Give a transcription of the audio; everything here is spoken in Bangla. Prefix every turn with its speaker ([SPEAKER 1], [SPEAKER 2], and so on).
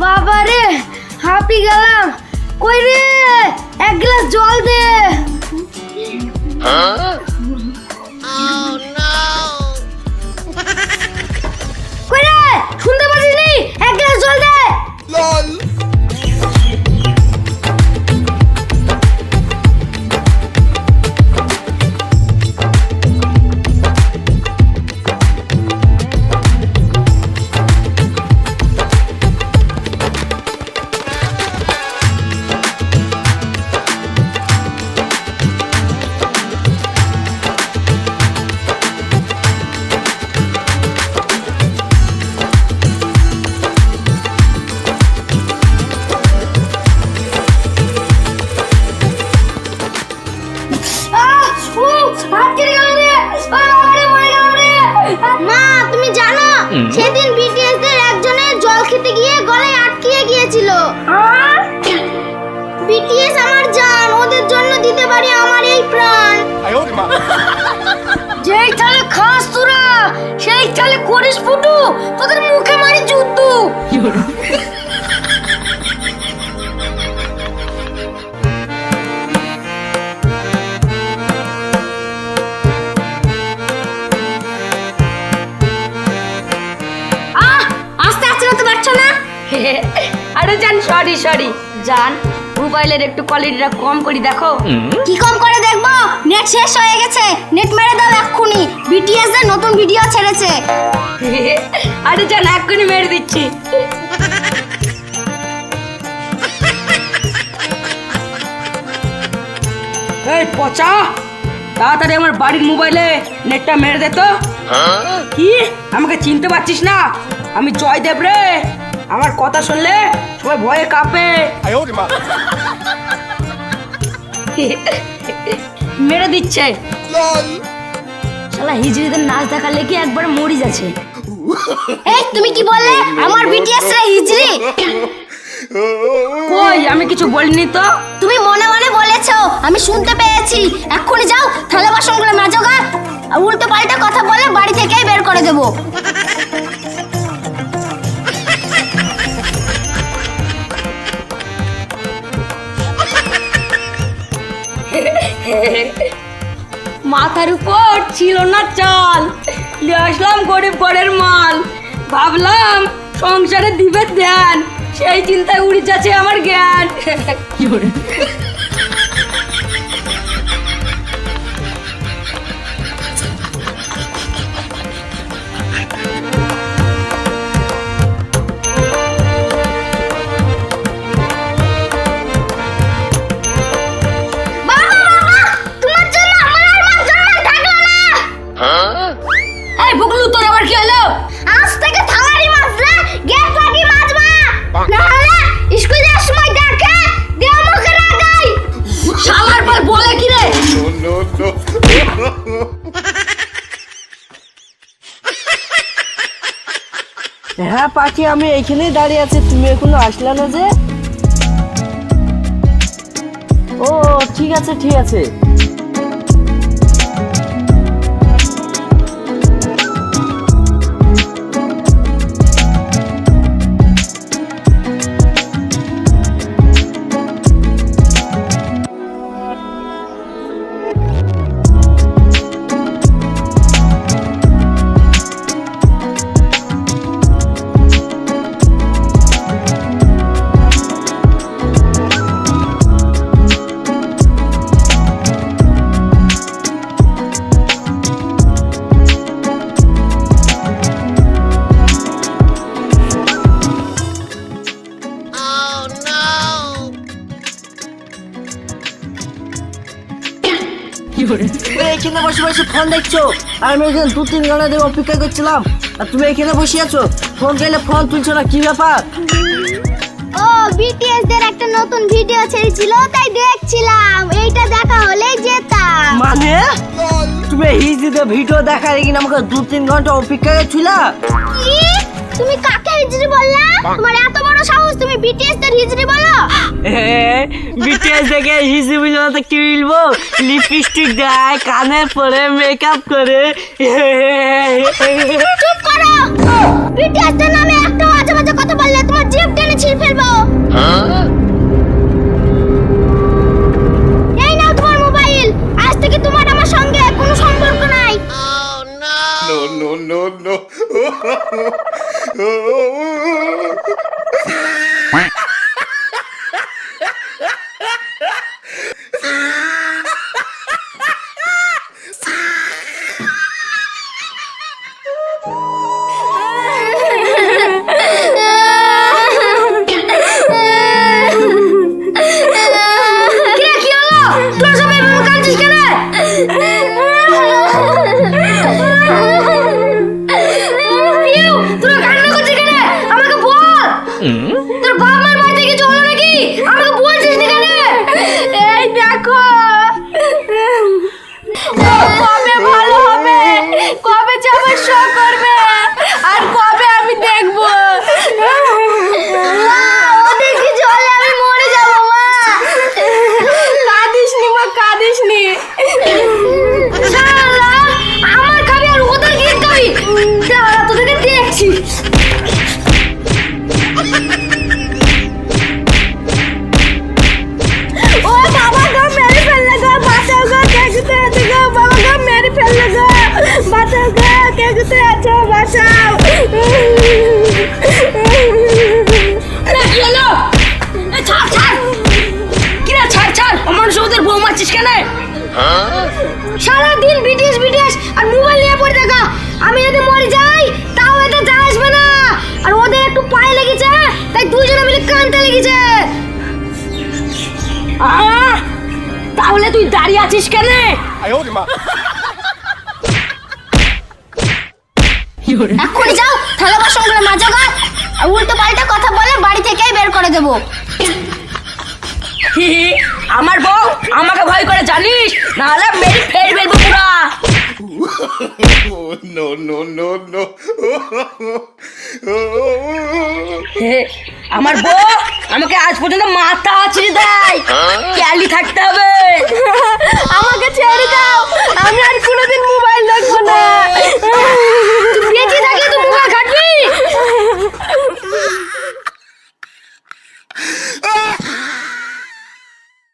[SPEAKER 1] বাবা রে হাঁপি গেলাম। কই রে? এক গ্লাস জল দে। কই রে? শুনতে নি? এক গ্লাস জল দে। আহ, করে আমার এই প্রাণ। যেই তালে খাস তোরা সেই তালে করিস ফুটু। তোদের মুখে মারি যুদ্ধ।
[SPEAKER 2] আরে জান সরি সরি জান। মোবাইলের একটু কোয়ালিটিটা কম করে দেখো।
[SPEAKER 1] কি কম করে দেখব? নেট শেষ হয়ে গেছে। নেট মেরে দাও এক্ষুনি। বিটিএস এর নতুন ভিডিও ছেড়েছে।
[SPEAKER 2] আরে জান এক্ষুনি মেরে দিচ্ছি। এই পচা তাড়াতাড়ি আমার বাড়ির মোবাইলে নেটটা মেরে দে তো। কি? আমাকে চিনতে পারছিস না? আমি জয়দেব রে। আমার কথা শুনলে সবাই ভয়ে কাঁপে। মেরে দিচ্ছে। শালা হিজড়িদের নাচ দেখার লেগে একবার মরি যাচ্ছে?
[SPEAKER 1] এই তুমি কি বললে? আমার বিটিএস রে হিজড়ি?
[SPEAKER 2] কই আমি কিছু বলিনি তো?
[SPEAKER 1] তুমি মনে মনে বলেছ আমি শুনতে পেয়েছি। এক্ষুনি যাও থালা বাসনগুলো মাজো গা। উল্টো পাল্টা কথা বলে বাড়ি থেকেই বের করে দেবো।
[SPEAKER 2] মাথার উপর ছিল না চাল। নিয়ে আসলাম গরিব ঘরের মাল। ভাবলাম সংসারে দিবে ধ্যান, সেই চিন্তায় উড়ি যাচ্ছে আমার জ্ঞান।
[SPEAKER 3] হ্যাঁ পাখি, আমি এইখানেই দাঁড়িয়ে আছি। তুমি এখনও আসলে না যে? ও, ঠিক আছে ঠিক আছে। এখানে বসে বসে ফোন দেখছ? আমি এখানে দু তিন ঘণ্টা ধরে অপেক্ষা করছিলাম। আর তুমি এখানে বসে আছো? ফোন চাইলে ফোন তুলছো না কি ব্যাপার?
[SPEAKER 1] ও বিটিএস দের একটা নতুন ভিডিও ছেড়েছিল তাই দেখছিলাম। এইটা দেখা হলেই যেতাম।
[SPEAKER 3] মানে? তুমি হিন্দিতে ভিডিও দেখা রেখে আমাকে দু তিন ঘণ্টা অপেক্ষা করছিলা?
[SPEAKER 1] তুমি কাকে হিজড়ি বললা? তোমার এত বড় সাহস তুমি বিটিএস দের হিজড়ি বলো।
[SPEAKER 3] বিটিএস দেখে হিসিবির মতো কি বলব? লিপস্টিক দেয় কানে পরে মেকআপ করে।
[SPEAKER 1] চুপ করো। বিটিএস এর নামে একটা বাজে বাজে কথা বললে তোমার জিভ টেনে ছিঁড়ে ফেলব। এই নাও তোমার মোবাইল। আজ থেকে তোমার আমার সঙ্গে কোনো সম্পর্ক নাই।
[SPEAKER 4] No, no, no, no.
[SPEAKER 1] Quack. যে
[SPEAKER 2] সারা
[SPEAKER 1] দিন বিটিএস বিটিএস আর মোবাইল নিয়ে পড়ে থাকা। আমি যদি মরে যাই তাও এতে যা আসবে না। আর ওদের একটু পায়ে লেগেছে তাই দুজনে মিলে কানতে লেগেছে।
[SPEAKER 2] তাহলে তুই দাঁড়িয়ে আছিস কেন?
[SPEAKER 1] এখন যাও থালা সঙ্গে মাজা গা। আর উল্টো পাল্টা কথা বলে বাড়ি থেকেই বের করে দেবো।
[SPEAKER 2] আমার বউ নাহলে মেরে ফেল ফেলব পুরা
[SPEAKER 4] no, no, no, no.
[SPEAKER 2] হে, আমার বউ আমাকে আজ পর্যন্ত মাথা আছড়ে দেয়। ক্যালি থাকতে হবে।